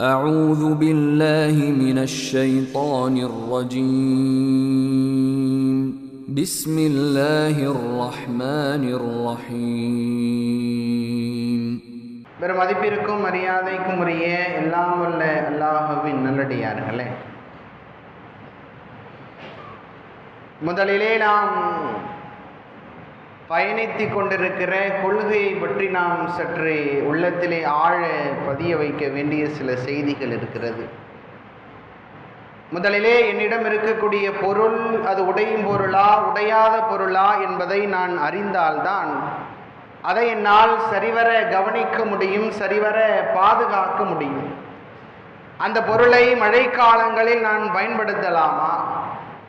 أعوذ بالله من الشيطان الرجيم بسم الله الرحمن الرحيم பெரும் மதிப்பிற்கும் மரியாதைக்கும் உரிய எல்லாம் வல்ல அல்லாஹுவின் நல்லடியார்களே முதலிலே நாம் பயணித்து கொண்டிருக்கிற கொள்கையை பற்றி நாம் சற்று உள்ளத்திலே ஆழ பதிய வைக்க வேண்டிய சில செய்திகள் இருக்கிறது. முதலிலே என்னிடம் இருக்கக்கூடிய பொருள் அது உடையும் பொருளா உடையாத பொருளா என்பதை நான் அறிந்தால்தான் அதை என்னால் சரிவர கவனிக்க முடியும் சரிவர பாதுகாக்க முடியும். அந்த பொருளை மழைக்காலங்களில் நான் பயன்படுத்தலாமா?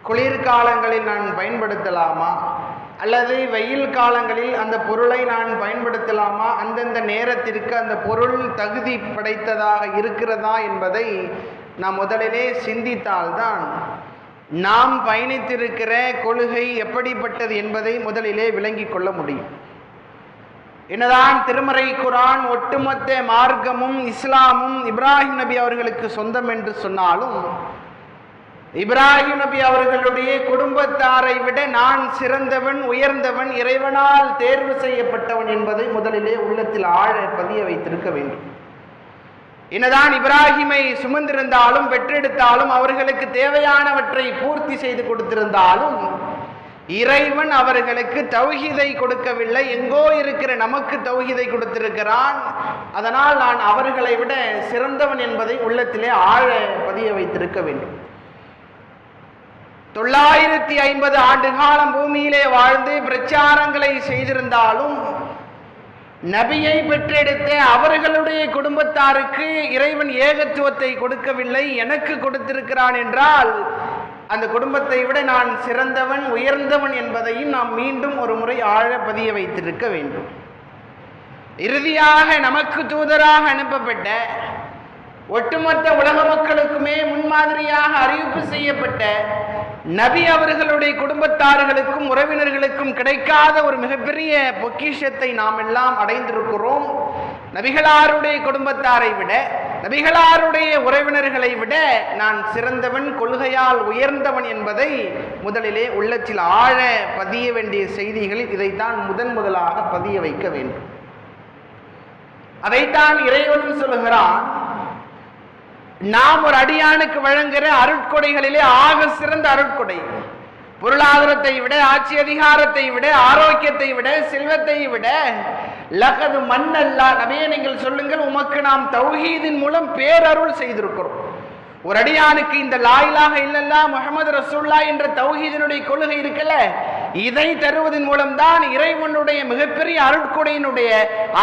குளிர்காலங்களில் நான் பயன்படுத்தலாமா? அல்லது வெயில் காலங்களில் அந்த பொருளை நான் பயன்படுத்தலாமா? அந்தந்த நேரத்திற்கு அந்த பொருள் தகுதி படைத்ததாக இருக்கிறதா என்பதை நாம் முதலிலே சிந்தித்தால்தான் நாம் பயணித்திருக்கிற கொள்கை எப்படிப்பட்டது என்பதை முதலிலே விளங்கிக் கொள்ள முடியும். என்னதான் திருமறை குரான் ஒட்டுமொத்த மார்க்கமும் இஸ்லாமும் இப்ராஹிம் நபி அவர்களுக்கு சொந்தம் என்று சொன்னாலும் இப்ராஹிம் நபி அவர்களுடைய குடும்பத்தாரை விட நான் சிறந்தவன் உயர்ந்தவன் இறைவனால் தேர்வு செய்யப்பட்டவன் என்பதை முதலிலே உள்ளத்தில் ஆழ பதிய வைத்திருக்க வேண்டும். என்னதான் இப்ராஹிமை சுமந்திருந்தாலும் பெற்றெடுத்தாலும் அவர்களுக்கு தேவையானவற்றை பூர்த்தி செய்து கொடுத்திருந்தாலும் இறைவன் அவர்களுக்கு தௌஹீதை கொடுக்கவில்லை. எங்கோ இருக்கிற நமக்கு தௌஹீதை கொடுத்திருக்கிறான். அதனால் நான் அவர்களை விட சிறந்தவன் என்பதை உள்ளத்திலே ஆழ பதிய வைத்திருக்க வேண்டும். தொள்ளாயிரத்தி ஐம்பது ஆண்டு காலம் பூமியிலே வாழ்ந்து பிரச்சாரங்களை செய்திருந்தாலும் நபியை பெற்றெடுத்த அவர்களுடைய குடும்பத்தாருக்கு இறைவன் ஏகத்துவத்தை கொடுக்கவில்லை எனக்கு கொடுத்திருக்கிறான் என்றால் அந்த குடும்பத்தை விட நான் சிறந்தவன் உயர்ந்தவன் என்பதையும் நாம் மீண்டும் ஒரு முறை ஆழ பதிய வைத்திருக்க வேண்டும். இறுதியாக நமக்கு தூதராக அனுப்பப்பட்ட ஒட்டுமொத்த உலக மக்களுக்குமே முன்மாதிரியாக அறிவிப்பு செய்யப்பட்ட நபி அவர்களுடைய குடும்பத்தார்களுக்கும் உறவினர்களுக்கும் கிடைக்காத ஒரு மிகப்பெரிய பொக்கிஷத்தை நாம் எல்லாம் அடைந்திருக்கிறோம். நபிகளாருடைய குடும்பத்தாரை விட நபிகளாருடைய உறவினர்களை விட நான் சிறந்தவன் கொள்கையால் உயர்ந்தவன் என்பதை முதலிலே உள்ளத்தில் ஆழ பதிய வேண்டிய செய்திகளில் இதைத்தான் முதன் முதலாக பதிய வைக்க வேண்டும். அதைத்தான் இறைவனும் சொல்கிறான் நாம் ஒரு அடியானுக்கு வழங்குகிற அருட்கொடைகளிலே ஆக சிறந்த அருட்கொடை. பொருளாதாரத்தை விட ஆட்சி அதிகாரத்தை விட ஆரோக்கியத்தை விட செல்வத்தை விட லகது மண்ணல்லா. நபியே நீங்கள் சொல்லுங்கள் உமக்கு நாம் தௌஹீதின் மூலம் பேரருள் செய்திருக்கிறோம். ஒரு அடியானுக்கு இந்த லாயிலாக இல்லல்லா முகமது ரசூல்லா என்ற தௌஹீதினுடைய கொள்கை இருக்கல. இதை தருவதன் மூலம்தான் இறைவனுடைய மிகப்பெரிய அருட்கொடையினுடைய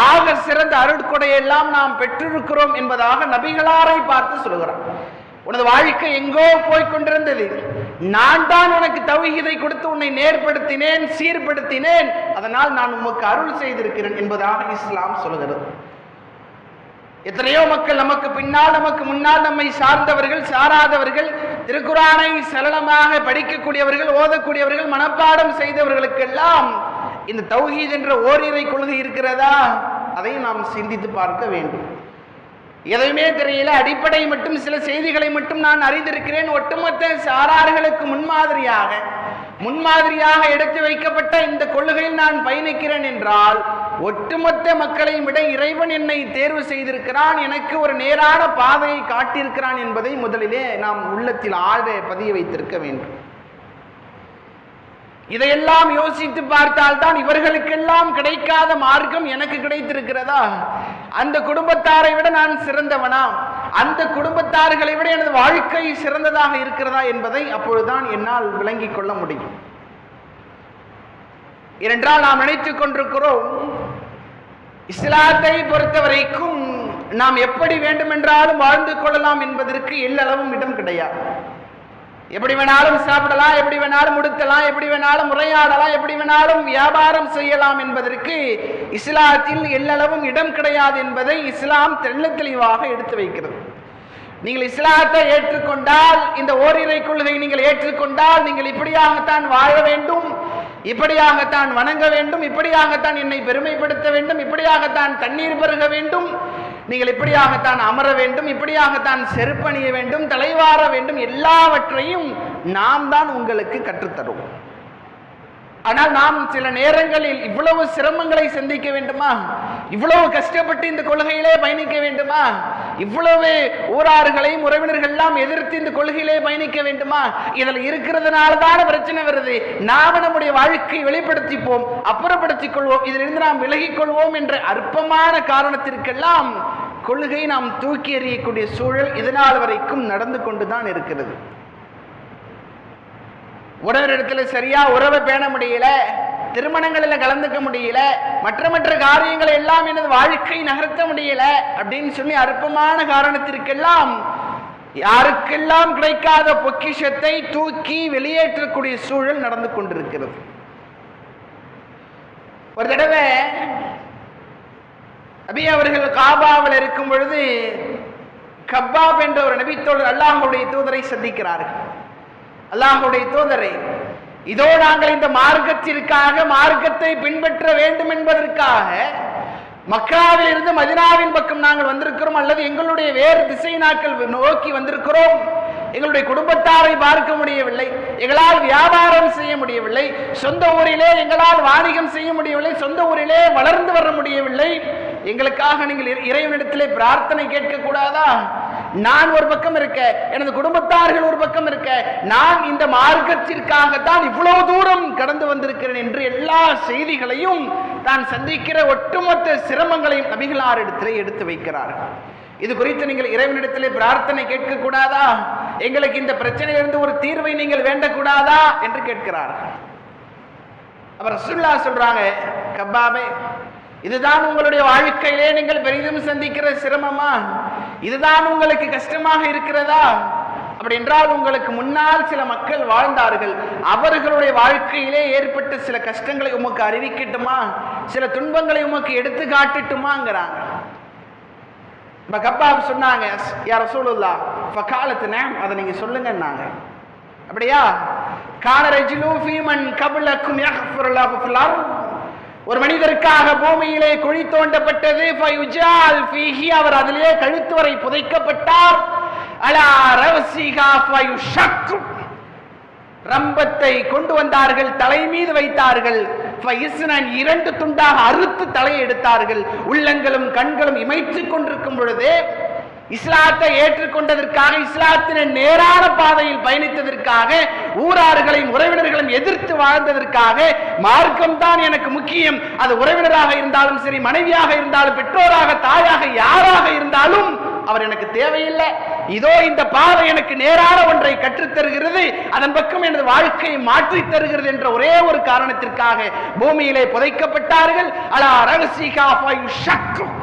ஆக சிறந்த அருட்கொடையெல்லாம் நாம் பெற்றிருக்கிறோம் என்பதாக நபிகளாரை பார்த்து சொல்கிறான் உனது வாழ்க்கை எங்கோ போய்கொண்டிருந்தது நான் தான் உனக்கு தவிகிதை கொடுத்து உன்னை நேர்படுத்தினேன் சீர்படுத்தினேன். அதனால் நான் உமக்கு அருள் செய்திருக்கிறேன் என்பதாக இஸ்லாம் சொல்கிறது. எத்தனையோ மக்கள் நமக்கு பின்னால் நமக்கு முன்னால் நம்மை சார்ந்தவர்கள் சாராதவர்கள் திருக்குறானை சரளமாக படிக்கக்கூடியவர்கள் ஓதக்கூடியவர்கள் மனப்பாடம் செய்தவர்களுக்கெல்லாம் இந்த தௌஹீத் என்ற ஓரிரை கொள்கை இருக்கிறதா? அதை நாம் சிந்தித்து பார்க்க வேண்டும். எதுவுமே தெரியல. அடிப்படை மட்டும் சில செய்திகளை மட்டும் நான் அறிந்திருக்கிறேன். ஒட்டுமொத்த சாரார்களுக்கு முன்மாதிரியாக முன்மாதிரியாக எடுத்து வைக்கப்பட்ட இந்த கொள்கையில் நான் பயணிக்கிறேன் என்றால் ஒட்டுமொத்த மக்களையும் விட இறைவன் என்னை தேர்வு செய்திருக்கிறான் எனக்கு ஒரு நேரான பாதையை காட்டியிருக்கிறான் என்பதை முதலிலே நாம் உள்ளத்தில் ஆழ பதிய வைத்திருக்க வேண்டும். இதையெல்லாம் யோசித்து பார்த்தால்தான் இவர்களுக்கெல்லாம் கிடைக்காத மார்க்கம் எனக்கு கிடைத்திருக்கிறதா? அந்த குடும்பத்தாரை விட நான் சிறந்தவனா? அந்த குடும்பத்தார்களை விட எனது வாழ்க்கை சிறந்ததாக இருக்கிறதா என்பதை அப்பொழுதுதான் என்னால் விளங்கிக் கொள்ள முடியும். ஏனென்றால் நாம் நினைத்துக் கொண்டிருக்கிறோம் இஸ்லாத்தை பொறுத்தவரைக்கும் நாம் எப்படி வேண்டுமென்றாலும் வாழ்ந்து கொள்ளலாம் என்பதற்கு எல்லளவும் இடம் கிடையாது. எப்படி வேணாலும் சாப்பிடலாம் எப்படி வேணாலும் உடுத்தலாம் எப்படி வேணாலும் உரையாடலாம் எப்படி வேணாலும் வியாபாரம் செய்யலாம் என்பதற்கு இஸ்லாத்தில் எல்லளவும் இடம் கிடையாது என்பதை இஸ்லாம் தெள்ள தெளிவாக எடுத்து வைக்கிறது. நீங்கள் இஸ்லாத்தை ஏற்றுக்கொண்டால் இந்த ஓரிரை கொள்கை நீங்கள் ஏற்றுக்கொண்டால் நீங்கள் இப்படியாகத்தான் வாழ வேண்டும். இப்படியாகத்தான் வணங்க வேண்டும் இப்படியாகத்தான் என்னை பெருமைப்படுத்த வேண்டும் இப்படியாகத்தான் தண்ணீர் பருக வேண்டும். நீங்கள் இப்படியாகத்தான் அமர வேண்டும் இப்படியாகத்தான் செருப்பணிய வேண்டும் தலைவார வேண்டும் எல்லாவற்றையும் நாம் தான் உங்களுக்கு கற்றுத்தருவோம் ஆனால் நாம் சில நேரங்களில் இவ்வளவு சிரமங்களை சந்திக்க வேண்டுமா? இவ்வளவு கஷ்டப்பட்டு இந்த கொள்கையிலே பயணிக்க வேண்டுமா? இவ்வளவு ஊரார்களையும் உறவினர்கள் எல்லாம் எதிர்த்து இந்த கொள்கையிலே பயணிக்க வேண்டுமா? இதில் இருக்கிறதுனால தான பிரச்சனை வருது. நாம நம்முடைய வாழ்க்கையை வெளிப்படுத்திப்போம் அப்புறப்படுத்திக் கொள்வோம் இதிலிருந்து நாம் விலகிக் கொள்வோம் என்ற அற்பமான காரணத்திற்கெல்லாம் கொள்கை நாம் தூக்கி எறியக்கூடிய சூழல் இதனால் வரைக்கும் நடந்து கொண்டுதான் இருக்கிறது. உறவினரிடத்துல சரியா உறவை பேண முடியல திருமணங்களில் கலந்துக்க முடியல மற்ற மற்ற காரியங்களை எல்லாம் எனது வாழ்க்கை நகர்த்த முடியல அப்படின்னு சொல்லி அற்பமான காரணத்திற்கெல்லாம் யாருக்கெல்லாம் கிடைக்காத பொக்கிஷத்தை தூக்கி வெளியேற்றக்கூடிய சூழல் நடந்து கொண்டிருக்கிறது. ஒரு தடவை அபி அவர்கள் காபாவில் இருக்கும் பொழுது கப்பாப் என்ற ஒரு நபித்தோழர் அல்லாஹுடைய தூதரை சந்திக்கிறார்கள். அல்லாஹுடைய தூதரை இதோ நாங்கள் இந்த மார்க்கத்திற்காக மார்க்கத்தை பின்பற்ற வேண்டும் என்பதற்காக மக்காவில் இருந்து மதினாவின் பக்கம் நாங்கள் வந்திருக்கிறோம் அல்லது எங்களுடைய வேறு திசை நாட்கள் நோக்கி வந்திருக்கிறோம். எங்களுடைய குடும்பத்தாரை பார்க்க முடியவில்லை எங்களால் வியாபாரம் செய்ய முடியவில்லை சொந்த ஊரிலே எங்களால் வாணிகம் செய்ய முடியவில்லை சொந்த ஊரிலே வளர்ந்து வர முடியவில்லை. எங்களுக்காக நீங்கள் இறை- இறைவனிடத்திலே பிரார்த்தனை கேட்கக்கூடாதா? நான் ஒரு பக்கம் இருக்க எனது குடும்பத்தார்கள் ஒரு பக்கம் இருக்க நான் இந்த மார்க்கத்திற்காகத்தான் இவ்வளவு தூரம் கடந்து வந்திருக்கிறேன் என்று எல்லா செய்திகளையும் தான் சந்திக்கிற ஒட்டுமொத்த சிரமங்களையும் நபிகளாரிடத்திலே எடுத்து வைக்கிறார்கள். இது குறித்து நீங்கள் இறைவனிடத்திலே பிரார்த்தனை கேட்கக்கூடாதா? எங்களுக்கு இந்த பிரச்சனையிலிருந்து ஒரு தீர்வை நீங்கள் வேண்டக்கூடாதா? என்று கேட்கிறார்கள். அவர் ரசுல்லா சொல்றாங்க கபாபே இதுதான் உங்களுடைய வாழ்க்கையிலே நீங்கள் பெரிதும் சந்திக்கிற சிரமமா? இதுதான் உங்களுக்கு கஷ்டமாக இருக்கிறதா? அப்படி என்றால் உங்களுக்கு முன்னால் சில மக்கள் வாழ்ந்தார்கள். அவர்களுடைய வாழ்க்கையிலே ஏற்பட்ட சில கஷ்டங்களை உமக்கு அறிவிக்கட்டுமா? சில துன்பங்களை உமக்கு எடுத்து காட்டுட்டுமாங்கிறாங்க. இப்ப கப்பாப் சொன்னாங்க யார சூழல்லா ஃபகாலத்துன அதை நீங்க சொல்லுங்கன்னாங்க. அப்படியா? கான ஃபீமன் கபலக்கும் யக்ஃபுருல்லாஹு ஃபில் அர்த். ஒரு மனிதருக்காக பூமியிலே குழி தோண்டப்பட்டது. அவர் அதிலே கழுத்து வரை புதைக்கப்பட்டார். அலா ரம்பத்தை கொண்டு வந்தார்கள் தலை மீது வைத்தார்கள். இரண்டு துண்டாக அறுத்து தலையை எடுத்தார்கள். உள்ளங்களும் கண்களும் இமைத்துக் கொண்டிருக்கும் பொழுதே இஸ்லாத்தை ஏற்றுக்கொண்டதற்காக இஸ்லாத்தின நேரான பாதையில் பயணித்ததற்காக ஊராறுகளையும் உறவினர்களையும் எதிர்த்து வாழ்ந்ததற்காக மார்க்கம் தான் எனக்கு முக்கியம். அது உறவினராக இருந்தாலும் சரி மனைவியாக இருந்தாலும் பெற்றோராக தாயாக யாராக இருந்தாலும் அவர் எனக்கு தேவையில்லை. இதோ இந்த பாதை எனக்கு நேரான ஒன்றை கற்றுத் தருகிறது. அதன் பக்கம் எனது வாழ்க்கையை மாற்றித் தருகிறது என்ற ஒரே ஒரு காரணத்திற்காக பூமியிலே புதைக்கப்பட்டார்கள். அலா ரகசிகா ஃபயுஷக்கும்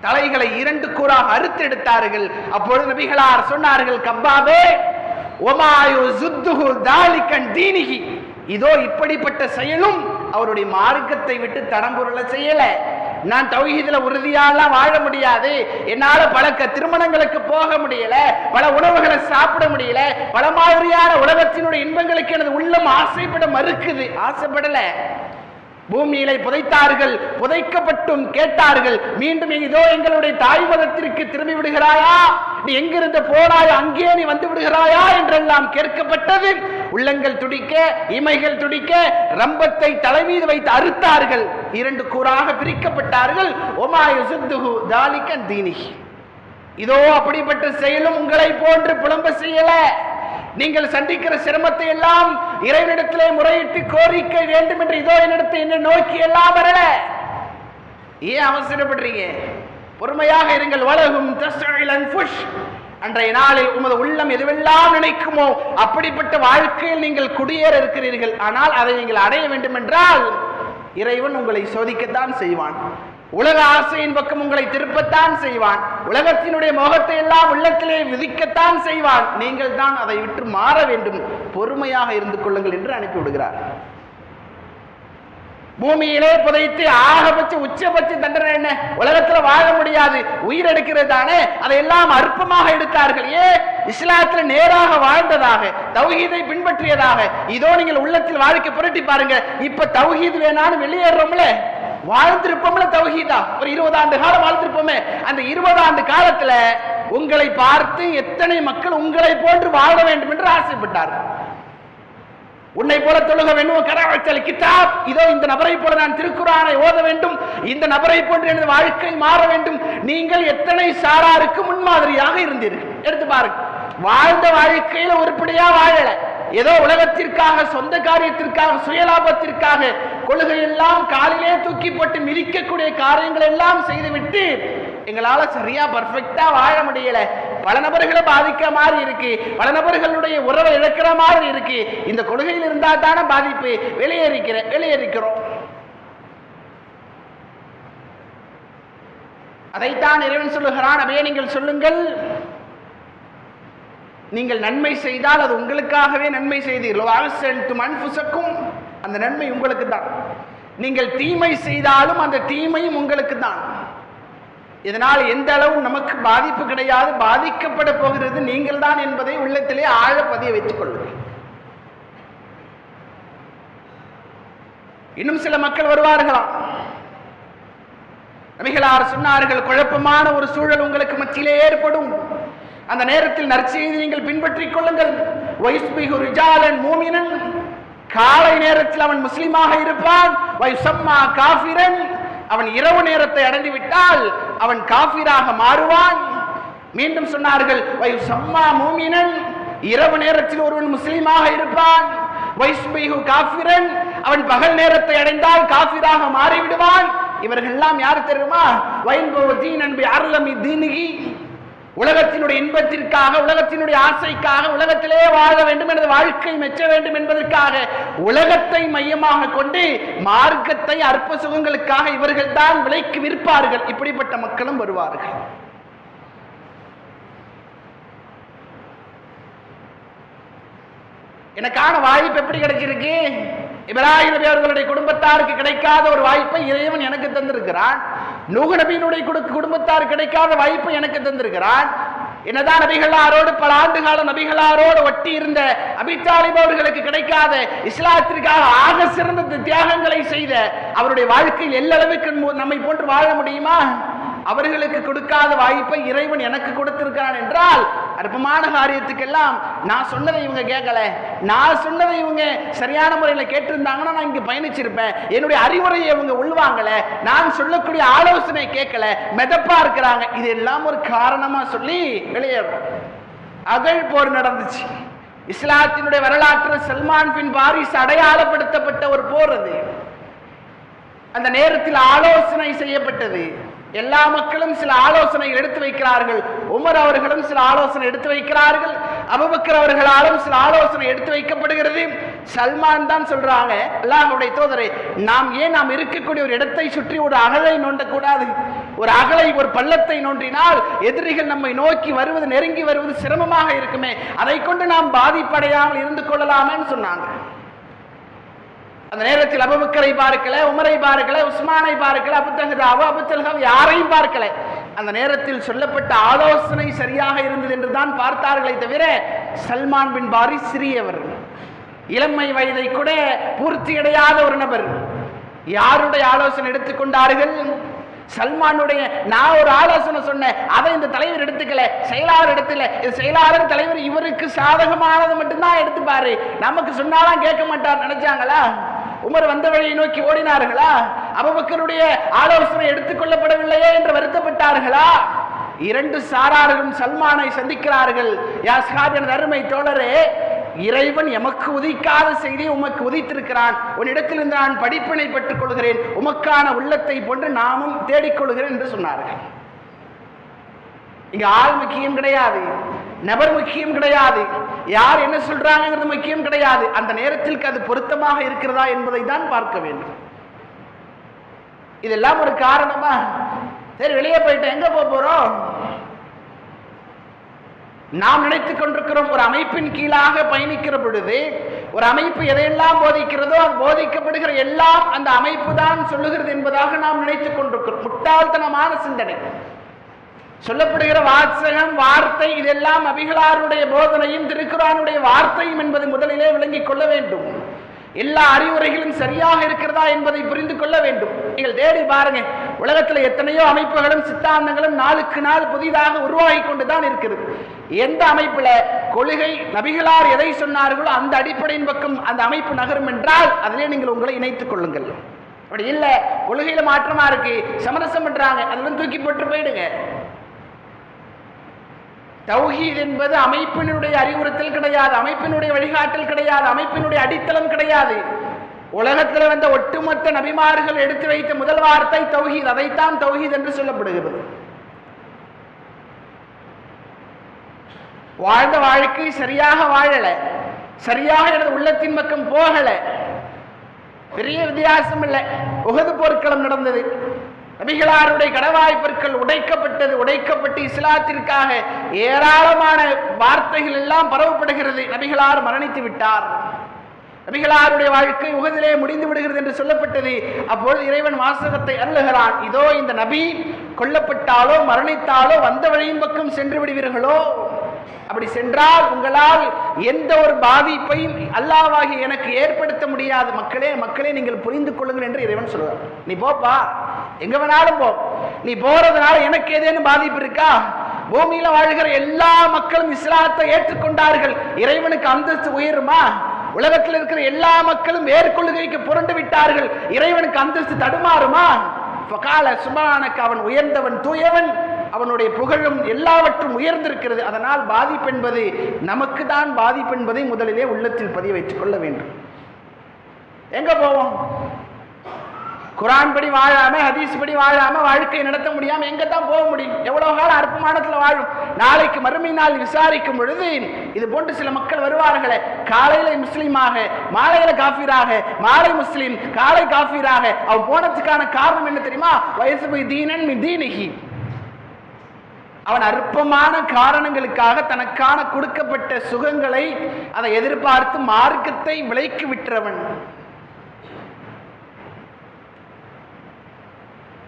தலைகளை இரண்டு கூறாக அறுத்தெடுத்தார்கள் அப்பொழுது நபிகளார் சொன்னார்கள் கப்பாபே ஒமாயு சுத்துகு தாலிக்கன் தீனிகி இதோ இப்படிப்பட்ட செயலும் அவருடைய மார்க்கத்தை விட்டு தடம்புரள செய்யல. நான் தௌஹீதுல உறுதியாலாம் வாழ முடியாது. என்னால பல க- திருமணங்களுக்கு போக முடியல. பல உணவுகளை சாப்பிட முடியல. பல மாதிரியான உலகத்தினுடைய இன்பங்களுக்கு எனது உள்ளம் ஆசைப்பட மறுக்குது. ஆசைப்படல. பூமியிலே புதைத்தார்கள் புதைக்கப்பட்டும் கேட்டார்கள். மீண்டும் இதோ எங்களுடைய தாய் மதத்திற்கு திரும்பி விடுகிறாயா? நீ எங்கிருந்து போனாய்? அங்கே நீ வந்து விடுகிறாயா? என்றெல்லாம் கேட்கப்பட்டது. உள்ளங்கள் துடிக்க இமைகள் துடிக்க ரம்பத்தை தலைமீது வைத்து அறுத்தார்கள். இரண்டு கூறாக பிரிக்கப்பட்டார்கள். ஒமாயு சித்துகு தாலிகன் தீனி இதோ அப்படிப்பட்ட செயலும் உங்களை போன்று புலம்ப செய்யல. நீங்கள் சந்திக்கிற சிரமத்தை எல்லாம் இறைவனிடத்திலே முறையிட்டு கோரிக்கை வேண்டும் என்று இதோ என்னிடத்தை என்ன நோக்கி எல்லாம் வரல. ஏன் அவசரப்படுறீங்க? பொறுமையாக இருங்கள். வளகும் அன்றைய நாளில் உமது உள்ளம் எதுவெல்லாம் நினைக்குமோ அப்படிப்பட்ட வாழ்க்கையில் நீங்கள் குடியேற இருக்கிறீர்கள். ஆனால் அதை நீங்கள் அடைய வேண்டும் என்றால் இறைவன் உங்களை சோதிக்கத்தான் செய்வான். உலக ஆசையின் பக்கம் உங்களை திருப்பத்தான் செய்வான். உலகத்தினுடைய முகத்தை எல்லாம் உள்ளத்திலே விதிக்கத்தான் செய்வான். நீங்கள் தான் அதை விட்டு மாற வேண்டும். பொறுமையாக இருந்து கொள்ளுங்கள் என்று அனுப்பிவிடுகிறார் பூமியிலே புதைத்து ஆகபட்ச உச்சபட்ச தண்டனை என்ன? உலகத்துல வாழ முடியாது. உயிர் எடுக்கிறது தானே? அதையெல்லாம் அற்பமாக எடுத்தார்கள். ஏ இஸ்லாத்துல நேராக வாழ்ந்ததாக தௌஹீதை பின்பற்றியதாக. இதோ நீங்கள் உள்ளத்தில் வாழ்க்கை புரட்டி பாருங்க. இப்ப தௌஹீது வேணாலும் வெளியேறோம்ல வாழ்ந்திருப்போம்ல தவஹீதா ஒரு இருபது ஆண்டு காலம் வாழ்ந்திருப்போமே. அந்த இருபது ஆண்டு காலத்துல உங்களை பார்த்து எத்தனை மக்கள் உங்களை போன்று வாழ வேண்டும் என்று ஆசைப்பட்டார் உன்னை போல தொழுக வேண்டும் கராவச்சல் கிதாப் இதோ இந்த நபரை போல நான் திருக்குறானை ஓத வேண்டும். இந்த நபரை போன்று எனது வாழ்க்கை மாற வேண்டும். நீங்கள் எத்தனை சாராருக்கு முன்மாதிரியாக இருந்தீர்கள். எடுத்து பாருங்க. வாழ்ந்த வாழ்க்கையில உருப்படியா வாழல. ஏதோ உலகத்திற்காக சொந்த காரியத்திற்காக சுயலாபத்திற்காக கொள்கையெல்லாம் காலிலே தூக்கி போட்டு மிதிக்கக்கூடிய காரியங்கள் எல்லாம் செய்துவிட்டு எங்களால சரியா பர்ஃபெக்டா வாழ முடியல. பல நபர்களை பாதிக்க மாதிரி இருக்கு. பல நபர்களுடைய உறவை இழக்கிற மாதிரி இருக்கு. இந்த கொள்கையில் இருந்தா தானே பாதிப்பு. வெளியேறிக்கிற வெளியேறிக்கிறோம். அதைத்தான் இறைவன் சொல்லுகிறான். அப்படியே நீங்கள் சொல்லுங்கள். நீங்கள் நன்மை செய்தால் அது உங்களுக்காகவே நன்மை செய்தீர்கள். அந்த நன்மை உங்களுக்கு தான் நீங்கள் தீமை செய்தாலும் அந்த தீமையும் உங்களுக்கு தான் இதனால் எந்த அளவு நமக்கு பாதிப்பு கிடையாது பாதிக்கப்பட போகிறது நீங்கள் தான் என்பதை உள்ளத்திலே ஆழ பதிய வைத்துக் கொள்ளுங்கள். இன்னும் சில மக்கள் வருவார்களாம். நபிகளார் சொன்னார்கள் குழப்பமான ஒரு சூழல் உங்களுக்கு மத்தியிலே ஏற்படும். அந்த நேரத்தில் நற்செய்தி நீங்கள் பின்பற்றிக் கொள்ளுங்கள். வைஸ்பிகு ரிஜாலன் மூமினன். காலை நேரத்தில் அவன் முஸ்லீமாக இருப்பான். வைசம்மா காஃபிரன். அவன் இரவு நேரத்தை அடைந்து விட்டால் அவன் காஃபிராக மாறுவான். மீண்டும் சொன்னார்கள் வைசம்மா மூமினன். இரவு நேரத்தில் ஒருவன் முஸ்லீமாக இருப்பான். வைஸ்பிகு காஃபிரன். அவன் பகல் நேரத்தை அடைந்தால் காஃபிராக மாறிவிடுவான். இவர்கள் எல்லாம் யார் தெரியுமா? வைன்பவ தீன் அன்பு அருளமி தீனுகி உலகத்தினுடைய இன்பத்திற்காக உலகத்தினுடைய ஆசைக்காக உலகத்திலே வாழ வேண்டும் எனது வாழ்க்கை மெச்ச வேண்டும் என்பதற்காக உலகத்தை மையமாக கொண்டு மார்க்கத்தை அற்ப சுகங்களுக்காக இவர்கள் தான் விலைக்கு விற்பார்கள். இப்படிப்பட்ட மக்களும் வருவார்கள். எனக்கான வாய்ப்பு எப்படி கிடைச்சிருக்கு? இப்ராஹிம் நபி அவர்களுடைய குடும்பத்தாருக்கு கிடைக்காத ஒரு வாய்ப்பை இறைவன் எனக்கு தந்திருக்கிறான். நூகு நபியினுடைய குடும்பத்தார் கிடைக்காத வாய்ப்பை எனக்கு தந்திருக்கிறான். என்னதான் நபிகளாரோடு பல ஆண்டு கால நபிகளாரோடு ஒட்டி இருந்த அபித்தாலிப் அவர்களுக்கு கிடைக்காத இஸ்லாத்திற்காக ஆக சிறந்த தியாகங்களை செய்த அவருடைய வாழ்க்கையில் எல்லளவுக்கு நம்மை போன்று வாழ முடியுமா? அவர்களுக்கு கொடுக்காத வாய்ப்பை இறைவன் எனக்கு கொடுத்திருக்கிறான் என்றால் அற்பமான காரியத்துக்கெல்லாம் நான் சொன்னதை இவங்க கேட்கல. நான் சொன்னதை இவங்க சரியான முறையில் கேட்டிருந்தாங்கன்னா நான் இங்கே பயணிச்சிருப்பேன். என்னுடைய அறிவுரையை இவங்க உள்வாங்கல. நான் சொல்லக்கூடிய ஆலோசனை கேட்கல. மெதப்பா இருக்கிறாங்க. இது எல்லாம் ஒரு காரணமா சொல்லி வெளியேறோம் அகழ் போர் நடந்துச்சு. இஸ்லாத்தினுடைய வரலாற்று சல்மான் பின் பாரிஸ் அடையாளப்படுத்தப்பட்ட ஒரு போர் அது. அந்த நேரத்தில் ஆலோசனை செய்யப்பட்டது. எல்லா மக்களும் சில ஆலோசனை எடுத்து வைக்கிறார்கள். உமர் அவர்களும் சில ஆலோசனை எடுத்து வைக்கிறார்கள். அபுபக்கர் அவர்களாலும் சில ஆலோசனை எடுத்து வைக்கப்படுகிறது. சல்மான் தான் சொல்றாங்க அல்லாஹுடைய தோதரை நாம் ஏன் நாம் இருக்கக்கூடிய ஒரு இடத்தை சுற்றி ஒரு அகலை நோண்டக்கூடாது? ஒரு அகலை ஒரு பள்ளத்தை நோண்டினால் எதிரிகள் நம்மை நோக்கி வருவது நெருங்கி வருவது சிரமமாக இருக்குமே. அதை கொண்டு நாம் பாதிப்படையாமல் இருந்து கொள்ளலாமேன்னு சொன்னாங்க. அந்த நேரத்தில் அபுபக்கரை பார்க்கல உமரை பார்க்கல உஸ்மானை பார்க்கல அபுத்தகதாவோ அபுத்தல்காவோ யாரையும் பார்க்கல. அந்த நேரத்தில் சொல்லப்பட்ட ஆலோசனை சரியாக இருந்தது என்று தான் பார்த்தார்களே தவிர சல்மான் பின் பாரி சிறியவர். இளமை வயதை கூட பூர்த்தி அடையாத ஒரு நபர். யாருடைய ஆலோசனை எடுத்துக்கொண்டார்கள் சல்மானுடைய நான் ஒரு ஆலோசனை சொன்னேன் அதை இந்த தலைவர் எடுத்துக்கல செயலாளர் எடுத்துல இது செயலாளர் தலைவர் இவருக்கு சாதகமானது மட்டும்தான் எடுத்துப்பாரு. நமக்கு சொன்னாலாம் கேட்க மாட்டார் நினைச்சாங்களா? உமர் வந்த வழியை நோக்கி ஓடினார்களா? அபபக்கருடைய ஆலோசனை எடுத்துக்கொள்ளப்படவில்லையே என்று வருத்தப்பட்டார்களா? இரண்டு சாரார்களும் சல்மானை சந்திக்கிறார்கள். யாஸ்காப் அருமை தோழரே இறைவன் எமக்கு உதிக்காத செய்தியை உமக்கு உதித்திருக்கிறான். உன்னிடத்திலிருந்து நான் படிப்பினை பெற்றுக் கொள்கிறேன் உமக்கான உள்ளத்தை போன்று நாமும் தேடிக்கொள்கிறேன் என்று சொன்னார்கள். இங்க ஆள் முக்கியம் கிடையாது. நபர் முக்கியம் கிடையாது. யார் என்ன சொல்றாங்கிறது முக்கியம் கிடையாது. அந்த நேரத்திற்கு அது பொருத்தமாக இருக்கிறதா என்பதை தான் பார்க்க வேண்டும். இதெல்லாம் ஒரு காரணமா? சரி வெளியே போயிட்டு எங்க போக போறோம்? நாம் நினைத்துக் கொண்டிருக்கிறோம் ஒரு அமைப்பின் கீழாக பயணிக்கிற பொழுது ஒரு அமைப்பு எதையெல்லாம் போதிக்கிறதோ அது போதிக்கப்படுகிற எல்லாம் அந்த அமைப்பு தான் சொல்லுகிறது என்பதாக நாம் நினைத்துக் கொண்டிருக்கிறோம். முட்டாள்தனமான சிந்தனை. சொல்லப்படுகிற வாசகம் வார்த்தை இதெல்லாம் அபிகளாருடைய போதனையும் திருக்குறானுடைய வார்த்தையும் என்பது முதலிலே விளங்கிக் கொள்ள வேண்டும். எல்லா அறிவுரைகளும் சரியாக இருக்கிறதா என்பதை புரிந்து கொள்ள வேண்டும். நீங்கள் தேடி பாருங்க உலகத்தில் எத்தனையோ அமைப்புகளும் சித்தாந்தங்களும் நாளுக்கு நாள் புதிதாக உருவாகி கொண்டுதான் இருக்குது எந்த அமைப்புல கொள்கை நபிகளார் எதை சொன்னார்களோ அந்த அடிப்படையின் பக்கம் அந்த அமைப்பு நகரும் என்றால் அதிலே நீங்கள் உங்களை இணைத்துக் கொள்ளுங்கள். அப்படி இல்லை கொள்கையில மாற்றமா இருக்கு சமரசம் பண்றாங்க அதெல்லாம் தூக்கி போட்டு போயிடுங்க. தௌஹீத் என்பது அமைப்பினுடைய அறிவுறுத்தல் கிடையாது அமைப்பினுடைய வழிகாட்டல் கிடையாது அமைப்பினுடைய அடித்தளம் கிடையாது. உலகத்தில் வந்த ஒட்டுமொத்த நபிமார்கள் எடுத்து வைத்த முதல் வார்த்தை தௌஹீத். அதைத்தான் தௌஹீத் என்று சொல்லப்படுகிறது. வாழ்ந்த வாழ்க்கை சரியாக வாழல. சரியாக எனது உள்ளத்தின் பக்கம் போகல. பெரிய வித்தியாசம் இல்லை. உகது போர்க்களம் நடந்தது. நபிகளாருடைய கடவாய் பொருட்கள் உடைக்கப்பட்டது உடைக்கப்பட்டு இஸ்லாத்திற்காக ஏராளமான வார்த்தைகள் எல்லாம் பரவப்படுகிறது. நபிகளார் மரணித்து விட்டார். நபிகளாருடைய வாழ்க்கை உகதிலே முடிந்து விடுகிறது என்று சொல்லப்பட்டது. அப்பொழுது இறைவன் வாசகத்தை அருளுகிறான். இதோ இந்த நபி கொல்லப்பட்டாலோ மரணித்தாலோ வந்த வழியின் பக்கம் சென்று விடுவீர்களோ? அப்படி சென்றால் உங்களால் எந்த ஒரு பாதிப்பையும் அல்லாவாகி எனக்கு ஏற்படுத்த முடியாது. மக்களே மக்களே நீங்கள் புரிந்து கொள்ளுங்கள் என்று இறைவன் சொல்லுவார் நீ போப்பா. எங்க வேணாலும் போ. நீ போறதுனால எனக்கு ஏதேனும் பாதிப்பு இருக்கா? பூமியில வாழ்கிற எல்லா மக்களும் இஸ்லாத்தை ஏற்றுக்கொண்டார்கள். இறைவனுக்கு அந்தஸ்து உயருமா? உலகத்தில் இருக்கிற எல்லா மக்களும் வேர்கொள்கைக்கு புரண்டு விட்டார்கள். இறைவனுக்கு அந்தஸ்து தடுமாறுமா? ஃபகால சுபானக்கு அவன் உயர்ந்தவன் தூயவன். அவனுடைய புகழும் எல்லாவற்றும் உயர்ந்திருக்கிறது. அதனால் பாதிப்பு என்பது நமக்கு தான் பாதிப்பு என்பதை முதலிலே உள்ளத்தில் பதிய வைத்துக் கொள்ள வேண்டும். எங்க போவோம்? குரான் படி வாழாம ஹதீஸ் படி வாழாம வாழ்க்கை நடத்த முடியாம எங்க தான் போக முடியும்? எவ்வளவு காலம் அற்பமானத்துல வாழும்? நாளைக்கு மறுமை நாள் விசாரிக்கும் பொழுது இது போன்று சில மக்கள் வருவார்களே காலையில முஸ்லீமாக மாலையில காஃபீராக மாலை முஸ்லீம் காலை காஃபீராக. அவன் போனதுக்கான காரணம் என்ன தெரியுமா? வயசு போய் தீனன் தீனகி. அவன் அற்பமான காரணங்களுக்காக தனக்கான கொடுக்கப்பட்ட சுகங்களை அதை எதிர்பார்த்து மார்க்கத்தை விலைக்கு விற்றவன்.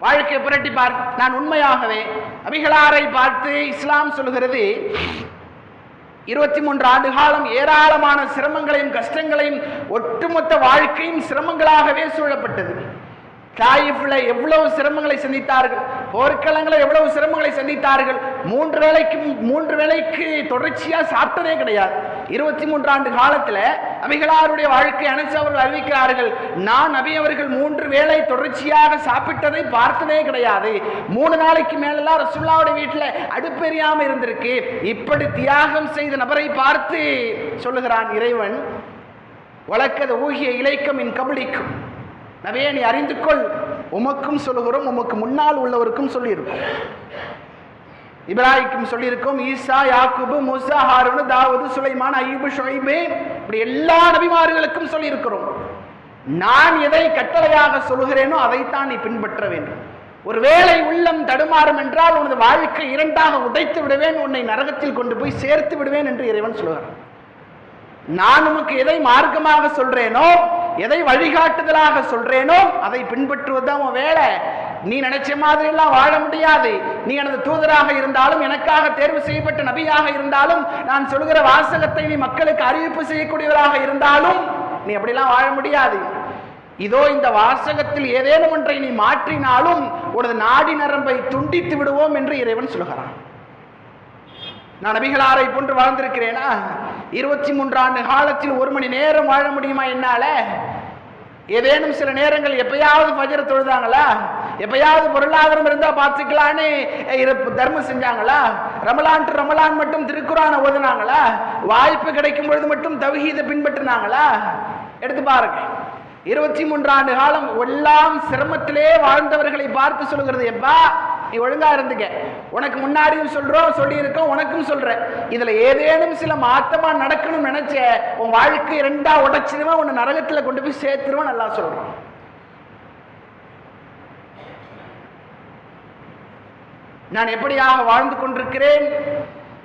வாழ்க்கை புரட்டி பார் நான் உண்மையாகவே அபிகளாரை பார்த்து இஸ்லாம் சொல்கிறது இருபத்தி மூன்று ஆண்டு காலம் ஏராளமான சிரமங்களையும் கஷ்டங்களையும் ஒட்டுமொத்த வாழ்க்கையும் சிரமங்களாகவே சூழப்பட்டது. தாயிஃபில் எவ்வளவு சிரமங்களை சந்தித்தார்கள் போர்க்களங்களை எவ்வளவு சிரமங்களை சந்தித்தார்கள் மூன்று வேலைக்கு மூன்று வேளைக்கு தொடர்ச்சியாக சாப்பிட்டதே கிடையாது. இருபத்தி மூன்று ஆண்டு காலத்தில் அபிகளாருடைய வாழ்க்கை அனைத்து அவர்கள் அறிவிக்கிறார்கள் நான் நபி அவர்கள் மூன்று வேளை தொடர்ச்சியாக சாப்பிட்டதை பார்த்ததே கிடையாது. மூணு நாளைக்கு மேலெல்லாம் ரசுல்லாவுடைய வீட்டில் அடுப்பெறியாமல் இருந்திருக்கு. இப்படி தியாகம் செய்த நபரை பார்த்து சொல்லுகிறான் இறைவன் வழக்கத ஊகிய இலைக்கம் என் கபடிக்கும் நபியே நீ அறிந்து கொள் உமக்கும் சொல்லுகிறோம் உமக்கு முன்னால் உள்ளவருக்கும் சொல்லியிருக்கோம். இப்ராஹிக்கும் சொல்லியிருக்கோம் ஈசா யாக்குபு முசா ஹாரூனு தாவது சுலைமான் ஐயூபு ஷொய்பே இப்படி எல்லா நபிமார்களுக்கும் சொல்லியிருக்கிறோம். நான் எதை கட்டளையாக சொல்கிறேனோ அதைத்தான் நீ பின்பற்ற வேண்டும். ஒருவேளை உள்ளம் தடுமாறும் என்றால் உனது வாழ்க்கை இரண்டாக உடைத்து விடுவேன் உன்னை நரகத்தில் கொண்டு போய் சேர்த்து விடுவேன் என்று இறைவன் சொல்கிறான் நான் உனக்கு எதை மார்க்கமாக சொல்றேனோ எதை வழிகாட்டுதலாக சொல்றேனோ அதை பின்பற்றுவதுதான் உன் வேலை. நீ நினைச்ச மாதிரி எல்லாம் வாழ முடியாது. நீ எனது தூதராக இருந்தாலும் எனக்காக தேர்வு செய்யப்பட்ட நபியாக இருந்தாலும் நான் சொல்கிற வாசகத்தை நீ மக்களுக்கு அறிவிப்பு செய்யக்கூடியவராக இருந்தாலும் நீ அப்படிலாம் வாழ முடியாது. இதோ இந்த வாசகத்தில் ஏதேனும் ஒன்றை நீ மாற்றினாலும் உனது நாடி நரம்பை துண்டித்து விடுவோம் என்று இறைவன் சொல்கிறான். நான் நபிகளாரை போன்று வாழ்ந்திருக்கிறேனா? இருபத்தி மூன்று ஆண்டு காலத்தில் ஒரு மணி நேரம் வாழ முடியுமா என்னால? ஏதேனும் சில நேரங்கள் எப்பயாவது ஃபஜர் தொழுதாங்களா? எப்பயாவது பொருளாதாரம் இருந்தா பார்த்துக்கலான்னு தர்மம் செஞ்சாங்களா? ரமலான் டு ரமலான் மட்டும் திருக்குறான ஓதுனாங்களா? வாய்ப்பு கிடைக்கும் பொழுது மட்டும் தவஹீதை பின்பற்றினாங்களா? எடுத்து பாருங்க. இருபத்தி மூன்று ஆண்டு காலம் எல்லாம் சிரமத்திலே வாழ்ந்தவர்களை பார்த்து சொல்கிறது எப்பா நீ ஒழுங்கா இருந்துக்க. உனக்கு முன்னாடியும் சொல்றோம் சொல்லியிருக்கோம் உனக்கும் சொல்றேன். இதுல ஏதேனும் சில மாத்தமா நடக்கணும்னு நினைச்ச உன் வாழ்க்கை ரெண்டா உடைச்சிருவேன் உன்னை நரகத்துல கொண்டு போய் சேர்த்துருவோம் நல்லா சொல்றான். நான் எப்படியாக வாழ்ந்து கொண்டிருக்கிறேன்?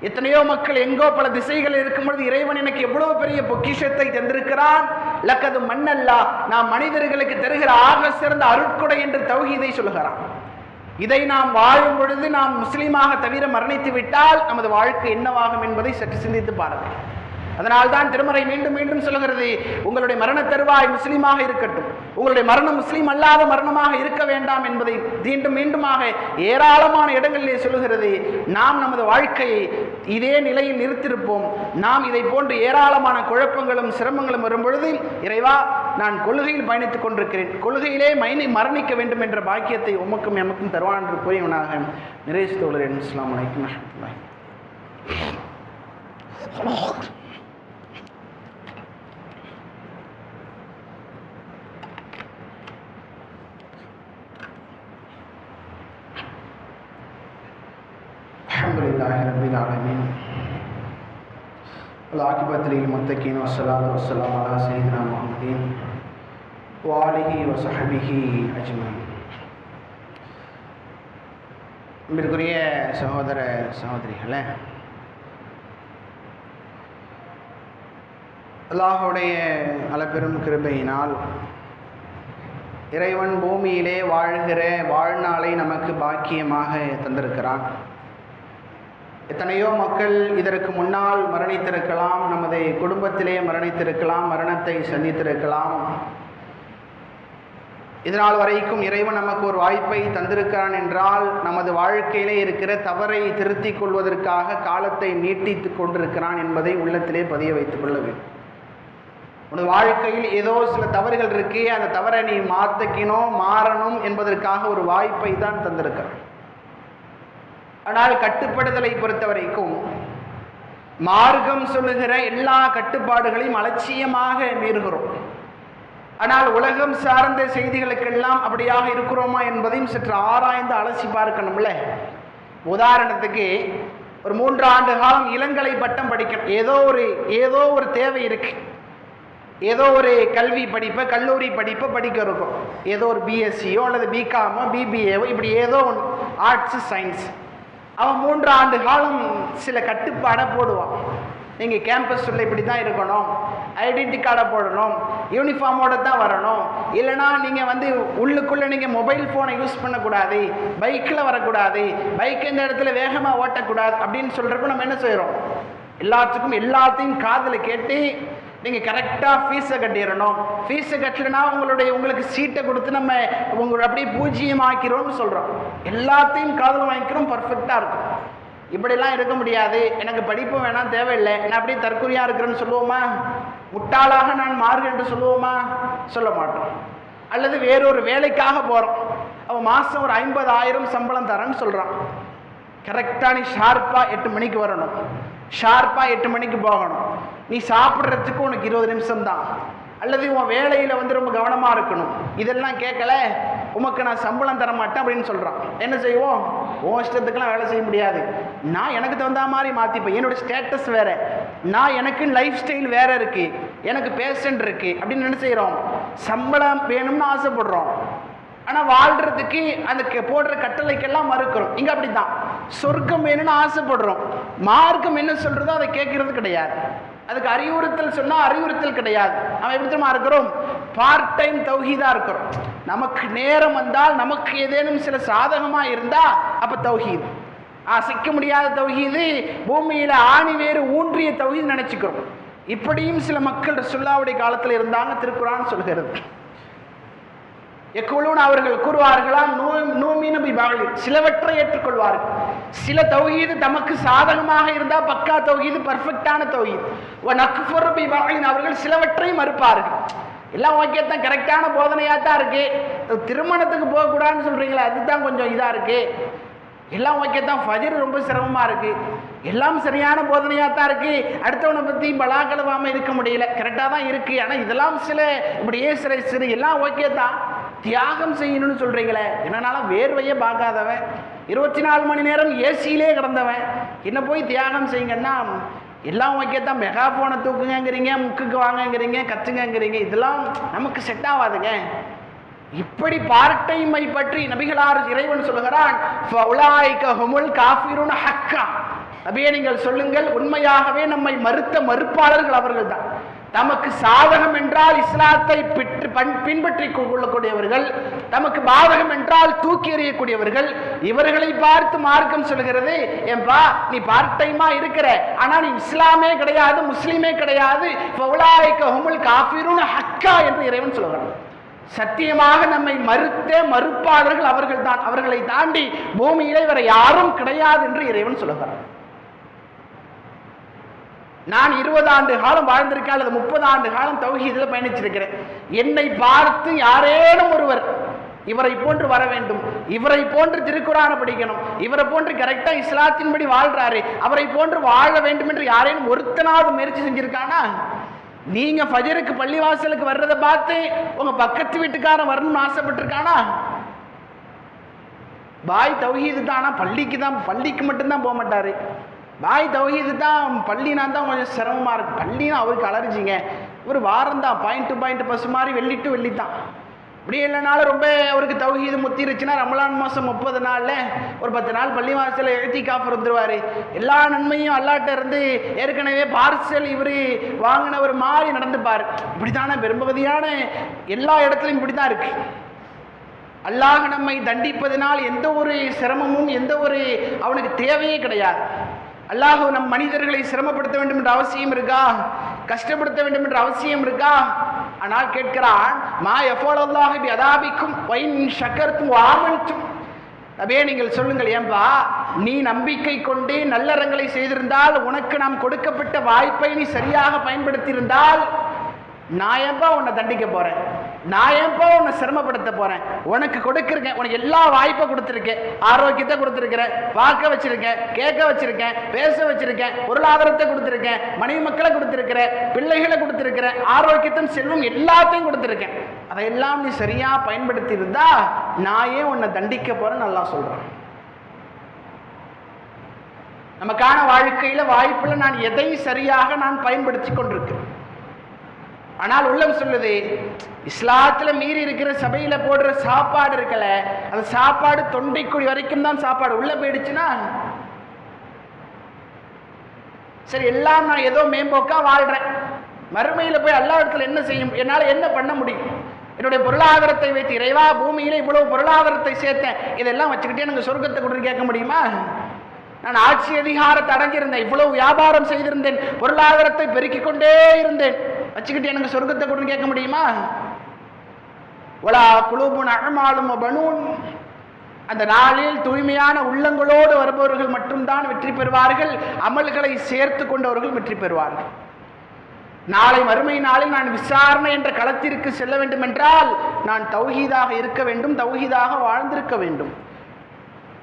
எத்தனையோ மக்கள் எங்கோ பல திசைகள் இருக்கும் பொழுது இறைவன் எனக்கு எவ்வளவு பெரிய பொக்கிஷத்தை தந்திருக்கிறான்? லக்கது மண்ணல்லா நாம் மனிதர்களுக்கு தருகிற ஆக சிறந்த அருட்கொடை என்று தௌஹீதை சொல்கிறான் இதை நாம் வாழும் பொழுது நாம் முஸ்லீமாக தவிர மரணித்து விட்டால் நமது வாழ்க்கை என்னவாகும் என்பதை சற்று சிந்தித்து பாருங்கள். அதனால் தான் திருமறை மீண்டும் மீண்டும் சொல்கிறது உங்களுடைய மரண தருவாய் முஸ்லீமாக இருக்கட்டும். உங்களுடைய மரணம் முஸ்லீம் அல்லாத மரணமாக இருக்க வேண்டாம் என்பதை மீண்டும் மீண்டுமாக ஏராளமான இடங்களிலே சொல்லுகிறது. நாம் நமது வாழ்க்கையை இதே நிலையில் நிறுத்திருப்போம் நாம் இதை போன்று ஏராளமான குழப்பங்களும் சிரமங்களும் வரும் பொழுது இறைவா நான் கொள்கையில் பயணித்துக் கொண்டிருக்கிறேன் கொள்கையிலே மைனை மரணிக்க வேண்டும் என்ற பாக்கியத்தை உமக்கும் எமக்கும் தருவான் என்று கூறியவனாக நிறைவு தோழரேன் இஸ்லாம் வலைக்கும் வரஹ்மத்துல்லாஹி الحمد لله رب العالمين والعاقبة للمتقين والصلاة والسلام على سيدنا محمد வாலிஹி வசஹபிஹி அஜ்மன் அன்பிற்குரிய சகோதர சகோதரிகளே அல்லாஹுடைய அளப்பெரும் கிருபையினால் இறைவன் பூமியிலே வாழ்கிற வாழ்நாளை நமக்கு பாக்கியமாக தந்திருக்கிறான். எத்தனையோ மக்கள் இதற்கு முன்னால் மரணித்திருக்கலாம் நமது குடும்பத்திலே மரணித்திருக்கலாம் மரணத்தை சந்தித்திருக்கலாம். இதனால் வரைக்கும் இறைவன் நமக்கு ஒரு வாய்ப்பை தந்திருக்கிறான் என்றால் நமது வாழ்க்கையிலே இருக்கிற தவறை திருத்திக் கொள்வதற்காக காலத்தை நீட்டித்து கொண்டிருக்கிறான் என்பதை உள்ளத்திலே பதிய வைத்துக் கொள்ள வேண்டும். உனது வாழ்க்கையில் ஏதோ சில தவறுகள் இருக்கே அந்த தவறை நீ மாற்றிக்கணும் மாறணும் என்பதற்காக ஒரு வாய்ப்பை தான் தந்திருக்கிறான். ஆனால் கட்டுப்படுதலை பொறுத்த வரைக்கும் மார்க்கம் சொல்லுகிற எல்லா கட்டுப்பாடுகளையும் அலட்சியமாக மீறுகிறோம். ஆனால் உலகம் சார்ந்த செய்திகளுக்கெல்லாம் அப்படியாக இருக்கிறோமா என்பதையும் சற்று ஆராய்ந்து அலசி பார்க்கணும்ல. உதாரணத்துக்கு ஒரு மூன்று ஆண்டு காலம் இளங்கலை பட்டம் படிக்கணும். ஏதோ ஒரு ஏதோ ஒரு தேவை இருக்கு. ஏதோ ஒரு கல்வி படிப்பை கல்லூரி படிப்பை படிக்க இருக்கும். ஏதோ ஒரு பிஎஸ்சியோ அல்லது பிகாமோ பிபிஏவோ இப்படி ஏதோ ஒன்று. ஆர்ட்ஸு சயின்ஸ் அவன் மூன்று ஆண்டு காலம் சில கட்டுப்பாடை போடுவான். நீங்கள் கேம்பஸில் இப்படி தான் இருக்கணும். ஐடென்டி கார்டை போடணும். யூனிஃபார்மோட தான் வரணும். இல்லைனா நீங்கள் வந்து உள்ளுக்குள்ளே நீங்கள் மொபைல் ஃபோனை யூஸ் பண்ணக்கூடாது. பைக்கில் வரக்கூடாது. பைக் இந்த இடத்துல வேகமாக ஓட்டக்கூடாது அப்படின்னு சொல்கிறப்ப நம்ம என்ன செய்கிறோம் எல்லாத்துக்கும் எல்லாத்தையும் காதில் கேட்டு நீங்கள் கரெக்டாக ஃபீஸை கட்டிடணும். ஃபீஸை கட்டலைன்னா உங்களுடைய உங்களுக்கு சீட்டை கொடுத்து நம்ம உங்களை அப்படியே பூஜ்ஜியம் ஆக்கிறோம்னு சொல்கிறோம் எல்லாத்தையும் காதில் வாங்கிக்கிறோம். பர்ஃபெக்டாக இருக்கும். இப்படிலாம் இருக்க முடியாது. எனக்கு படிப்பு வேணாம் தேவையில்லை. நான் அப்படியே தற்கொலையாக இருக்கிறேன்னு சொல்லுவோமா? முட்டாளாக நான் மாறு என்று சொல்லுவோமா? சொல்ல மாட்டோம். அல்லது வேறொரு வேலைக்காக போகிறோம் அவன் மாதம் ஒரு ஐம்பதாயிரம் சம்பளம் தரேன்னு சொல்கிறான் கரெக்டாக நீ ஷார்ப்பாக எட்டு மணிக்கு வரணும். ஷார்ப்பாக எட்டு மணிக்கு போகணும். நீ சாப்பிட்றதுக்கு உனக்கு இருபது நிமிஷம் தான் அல்லது உன் வேலையில் வந்து ரொம்ப கவனமாக இருக்கணும். இதெல்லாம் கேட்கல? உமக்கு நான் சம்பளம் தர மாட்டேன் அப்படின்னு சொல்கிறான் என்ன செய்வோம்? உன் இஷ்டத்துக்கெல்லாம் வேலை செய்ய முடியாது. நான் எனக்கு தகுந்த மாதிரி மாற்றிப்பேன் என்னோடய ஸ்டேட்டஸ் வேறு. நான் எனக்கு லைஃப் ஸ்டைல் வேறு இருக்குது எனக்கு பேஷண்ட் இருக்குது அப்படின்னு என்ன செய்கிறோம் சம்பளம் வேணும்னு ஆசைப்படுறோம். ஆனால் வாழ்கிறதுக்கு அந்த போடுற கட்டளைக்கெல்லாம் மறுக்கிறோம். இங்கே அப்படி தான் சொர்க்கம் வேணும்னு ஆசைப்படுறோம். மார்க்கம் என்ன சொல்கிறதோ அதை கேட்கறது கிடையாது. அதுக்கு அறிவுறுத்தல் சொன்னால் அறிவுறுத்தல் கிடையாது. அவன் எப்படி தெரியுமா இருக்கிறோம்? பார்ட் டைம் தௌஹீதாக இருக்கிறோம். நமக்கு நேரம் வந்தால் நமக்கு ஏதேனும் சில சாதகமாக இருந்தால் அப்போ தௌஹீத் அசைக்க முடியாத தௌஹீது பூமியில் ஆணி வேறு ஊன்றிய தௌஹீது நினச்சிக்கிறோம். இப்படியும் சில மக்கள் ரசுல்லாவுடைய காலத்தில் இருந்தாங்க திருக்குறான் சொல்கிறது. எக்குழுன்னு அவர்கள் கூறுவார்களாம் நூ நூமீன பிபாகலி சிலவற்றை ஏற்றுக்கொள்வார்கள். சில தௌஹீது தமக்கு சாதகமாக இருந்தால் பக்கா தௌஹீது பர்ஃபெக்டான தௌஹீத் ஒ நக்குஃபர் பிபாகலின் அவர்கள் சிலவற்றை மறுப்பார்கள். எல்லாம் ஓகே தான் கரெக்டான போதனையாக தான் இருக்குது திருமணத்துக்கு போகக்கூடாதுன்னு சொல்கிறீங்களே அதுதான் கொஞ்சம் இதாக இருக்குது எல்லாம் ஓகே தான் ஃபஜர் ரொம்ப சிரமமாக இருக்குது எல்லாம் சரியான போதனையாக தான் இருக்குது அடுத்தவனை பற்றி பலாக்கலவாமல் இருக்க முடியல. கரெக்டாக தான் இருக்குது ஆனால் இதெல்லாம் சில இப்படியே சில சிறு எல்லாம் ஓகே தான். தியாகம் செய்யணும்னு சொல்கிறீங்களே என்னன்னாலும் வேர்வையே பார்க்காதவன். இருபத்தி நாலு மணி நேரம் ஏசியிலே கிடந்தவன். என்ன போய் தியாகம் செய்யுங்கன்னா எல்லாம் ஓகே தான் மெகா ஃபோனை தூக்குங்கிறீங்க முக்குக்கு வாங்கங்கிறீங்க கத்துங்கங்கிறீங்க. இதெல்லாம் நமக்கு செட் ஆகாதுங்க இப்படி பார்ட் டைமை பற்றி நபிகளார் இறைவன் சொல்லுகிறான் ஃபவுலாய்க ஹக்கா. நபியே நீங்கள் சொல்லுங்கள் உண்மையாகவே நம்மை மறுத்த மறுப்பாளர்கள் அவர்கள் தான் தமக்கு சாதகம் என்றால் இஸ்லாத்தை பிற்று- பண்- பின்பற்றி கொள்ளக்கூடியவர்கள் தமக்கு பாதகம் என்றால் தூக்கி எறியக்கூடியவர்கள் இவர்களை பார்த்து மார்க்கம் சொல்கிறது ஏன்பா நீ பார்ட் டைமா இருக்கிற ஆனா நீ இஸ்லாமே கிடையாது முஸ்லீமே கிடையாது ஃபவுலாயிக்க ஹுமுல் காஃபிரூன் ஹக்கா என்று இறைவன் சொல்கிறான் சத்தியமாக நம்மை மறுத்த மறுப்பாளர்கள் அவர்கள் தான் அவர்களை தாண்டி பூமியிலே வேற யாரும் கிடையாது என்று இறைவன் சொல்லுகிறான். நான் இருபது ஆண்டு காலம் வாழ்ந்திருக்கேன் அல்லது முப்பது ஆண்டு காலம் தௌஹீதில் பயணிச்சிருக்கிறேன். என்னை பார்த்து யாரேனும் ஒருவர் இவரை போன்று வர வேண்டும் இவரை போன்று திருக்குறான படிக்கணும் இவரை போன்று கரெக்டாக இஸ்லாத்தின்படி வாழ்றாரு அவரை போன்று வாழ வேண்டும் என்று யாரேனும் ஒருத்தனாவது முயற்சி செஞ்சிருக்கானா? நீங்க ஃபஜருக்கு பள்ளிவாசலுக்கு வர்றதை பார்த்து உங்க பக்கத்து வீட்டுக்காரன் வரணும்னு ஆசைப்பட்டிருக்கானா? பாய் தௌஹீது தானா? பள்ளிக்கு தான் பள்ளிக்கு மட்டும்தான் போக மாட்டாரு பாய் தௌஹீது தான் பள்ளினா தான் கொஞ்சம் சிரமமாக இருக்குது பள்ளினா அவருக்கு அலர்ஜிங்க. ஒரு வாரம் தான் பாயிண்ட் டு பாயிண்ட் பஸ் மாதிரி வெள்ளி டு வெள்ளி தான் இப்படி இல்லைனாலும் ரொம்ப அவருக்கு தௌஹீது முத்திருச்சுன்னா ரமலான் மாதம் முப்பது நாளில் ஒரு பத்து நாள் பள்ளி மாதத்தில் எழுத்தி காப்பு இருந்துருவார் எல்லா நன்மையும் அல்லாட்ட இருந்து ஏற்கனவே பார்சல் இவர் வாங்கினவர் மாதிரி நடந்துப்பார். இப்படி தானே பெரும்பகுதியான எல்லா இடத்துலையும் இப்படி தான் இருக்குது அல்லாஹ் நம்மை தண்டிப்பதனால் எந்த ஒரு சிரமமும் எந்த ஒரு அவனுக்கு தேவையே கிடையாது. அல்லாஹு நம் மனிதர்களை சிரமப்படுத்த வேண்டும் என்ற அவசியம் இருக்கா? கஷ்டப்படுத்த வேண்டும் என்ற அவசியம் இருக்கா? ஆனால் கேட்கிறான் மா எஃபோலாக அதாபிக்கும் வைன் சக்கரத்தும் ஆமன்த்தும் அபே நீங்கள் சொல்லுங்கள் ஏன்பா நீ நம்பிக்கை கொண்டு நல்லறங்களை செய்திருந்தால் உனக்கு நாம் கொடுக்கப்பட்ட வாய்ப்பை நீ சரியாக பயன்படுத்தியிருந்தால் நான் ஏன்பா உன்னை தண்டிக்க போகிறேன் நான் ஏன்பா உன்னை சிரமப்படுத்த போறேன்? உனக்கு கொடுக்கிருக்கேன். உனக்கு எல்லா வாய்ப்பை கொடுத்துருக்கேன். ஆரோக்கியத்தை கொடுத்துருக்கிறேன். பார்க்க வச்சிருக்கேன். கேட்க வச்சிருக்கேன். பேச வச்சிருக்கேன். பொருளாதாரத்தை கொடுத்துருக்கேன். மனைவி மக்களை கொடுத்துருக்கிறேன். பிள்ளைகளை கொடுத்துருக்கிறேன். ஆரோக்கியத்தையும் செல்வம் எல்லாத்தையும் கொடுத்துருக்கேன். அதையெல்லாம் நீ சரியா பயன்படுத்தி இருந்தா நான் ஏன் உன்னை தண்டிக்க போறேன்னு நல்லா சொல்றேன். நமக்கான வாழ்க்கையில வாய்ப்புல நான் எதை சரியாக நான் பயன்படுத்தி கொண்டிருக்கிறேன்? ஆனால் உள்ளம் சொல்லுது இஸ்லாத்துல மீறி இருக்கிற சபையில போடுற சாப்பாடு இருக்கல அந்த சாப்பாடு தொண்டைக்குடி வரைக்கும் தான் சாப்பாடு. உள்ள போயிடுச்சுன்னா? சரி எல்லாம் நான் ஏதோ மேம்போக்கா வாழ்றேன். மறுமையில போய் எல்லா இடத்துல என்ன செய்யும்? என்னால என்ன பண்ண முடியும்? என்னுடைய பொருளாதாரத்தை வைத்து இறைவா பூமியில இவ்வளவு பொருளாதாரத்தை சேர்த்தேன். இதெல்லாம் வச்சுக்கிட்டே எனக்கு சொர்க்கத்தை கொடுத்து கேட்க முடியுமா? நான் ஆட்சி அதிகாரத்தை அடைஞ்சிருந்தேன் இவ்வளவு வியாபாரம் செய்திருந்தேன் பொருளாதாரத்தை பெருக்கிக் கொண்டே இருந்தேன். வச்சுக்கிட்டு எனக்கு சொர்க்கத்தை கொடுன்னு கேட்க முடியுமா? ஒலா குழுபுன் அகமாலும் பனூன். அந்த நாளில் தூய்மையான உள்ளங்களோடு வருபவர்கள் மட்டும்தான் வெற்றி பெறுவார்கள். அமல்களை சேர்த்து கொண்டவர்கள் வெற்றி பெறுவார்கள். நாளை மறுமை நாளில் நான் விசாரணை என்ற களத்திற்கு செல்ல வேண்டும் என்றால் நான் தௌஹீதாக இருக்க வேண்டும் தௌஹீதாக வாழ்ந்திருக்க வேண்டும்.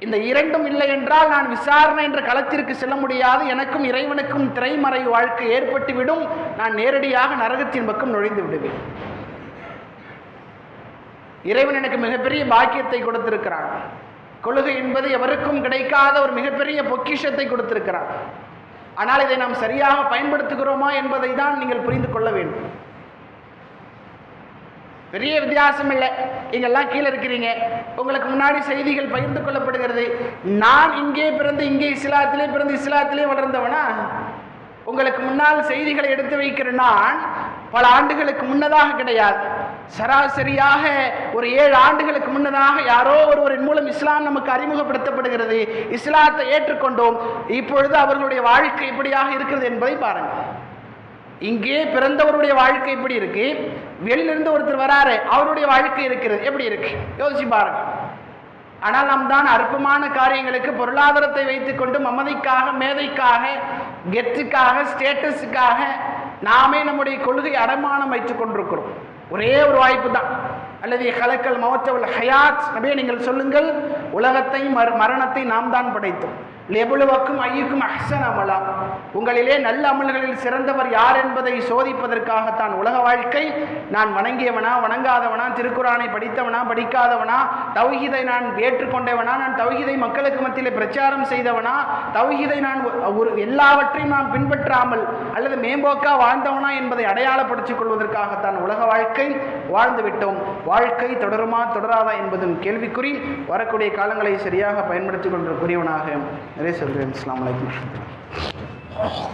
இந்த இரண்டும் இல்லை என்றால் நான் விசாரணை என்ற களத்திற்கு செல்ல முடியாது. எனக்கும் இறைவனுக்கும் திரைமறை வாழ்க்கை ஏற்பட்டுவிடும். நான் நேரடியாக நரகத்தின் பக்கம் நுழைந்து விடுவேன். இறைவன் எனக்கு மிகப்பெரிய பாக்கியத்தை கொடுத்திருக்கிறான். கொள்கை என்பது எவருக்கும் கிடைக்காத ஒரு மிகப்பெரிய பொக்கிஷத்தை கொடுத்திருக்கிறான். ஆனால் இதை நாம் சரியாக பயன்படுத்துகிறோமா என்பதை தான் நீங்கள் புரிந்து கொள்ள வேண்டும். பெரிய வித்தியாசம் இல்லை எல்லாம் கீழே இருக்கிறீங்க. உங்களுக்கு முன்னாடி செய்திகள் பகிர்ந்து கொள்ளப்படுகிறது. நான் இங்கே பிறந்து இங்கே இஸ்லாத்திலே பிறந்து இஸ்லாத்திலே வளர்ந்தவனா? உங்களுக்கு முன்னால் செய்திகளை எடுத்து வைக்கிற நான் பல ஆண்டுகளுக்கு முன்னதாக கிடையாது. சராசரியாக ஒரு ஏழு ஆண்டுகளுக்கு முன்னதாக யாரோ ஒருவரின் மூலம் இஸ்லாம் நமக்கு அறிமுகப்படுத்தப்படுகிறது. இஸ்லாத்தை ஏற்றுக்கொண்டோம். இப்பொழுது அவர்களுடைய வாழ்க்கை இப்படியாக இருக்கிறது என்பதை பாருங்கள். இங்கே பிறந்தவருடைய வாழ்க்கை எப்படி இருக்கு? வெளியிலிருந்து ஒருத்தர் வராரு அவருடைய வாழ்க்கை இருக்கிறது. எப்படி இருக்கு? யோசிச்சு பாருங்க. ஆனால் நாம் தான் அற்பமான காரியங்களுக்கு பொருளாதாரத்தை வைத்துக்கொண்டு மமதைக்காக மேதைக்காக கெத்துக்காக ஸ்டேட்டஸுக்காக நாமே நம்முடைய கொள்கை அடமானம் வைத்துக் கொண்டிருக்கிறோம். ஒரே ஒரு வாய்ப்பு தான். அல்லது கலக்கல் மவத்தவல் ஹயாத். அப்படியே நீங்கள் சொல்லுங்கள் உலகத்தையும் மரணத்தை நாம் தான் படைத்தோம். லெபுலுவக்கும் ஐயுக்கும் அஹ்சன் அமலா. உங்களிலே நல்ல அமல்களில் சிறந்தவர் யார் என்பதை சோதிப்பதற்காகத்தான் உலக வாழ்க்கை. நான் வணங்கியவனா வணங்காதவனா திருக்குறானை படித்தவனா படிக்காதவனா தௌஹீதை நான் ஏற்றுக்கொண்டவனா நான் தௌஹீதை மக்களுக்கு மத்தியிலே பிரச்சாரம் செய்தவனா தௌஹீதை நான் ஒரு எல்லாவற்றையும் நான் பின்பற்றாமல் அல்லது மேம்போக்கா வாழ்ந்தவனா என்பதை அடையாளப்படுத்திக் கொள்வதற்காகத்தான் உலக வாழ்க்கை வாழ்ந்து விட்டோம் வாழ்க்கை தொடருமா தொடராதா என்பதும் கேள்விக்குறி. வரக்கூடிய காலங்களை சரியாக பயன்படுத்திக் கொண்டிருக்கிறியவனாக நிறைய சொல்கிறேன் அஸ்லாம் வலைக்கம்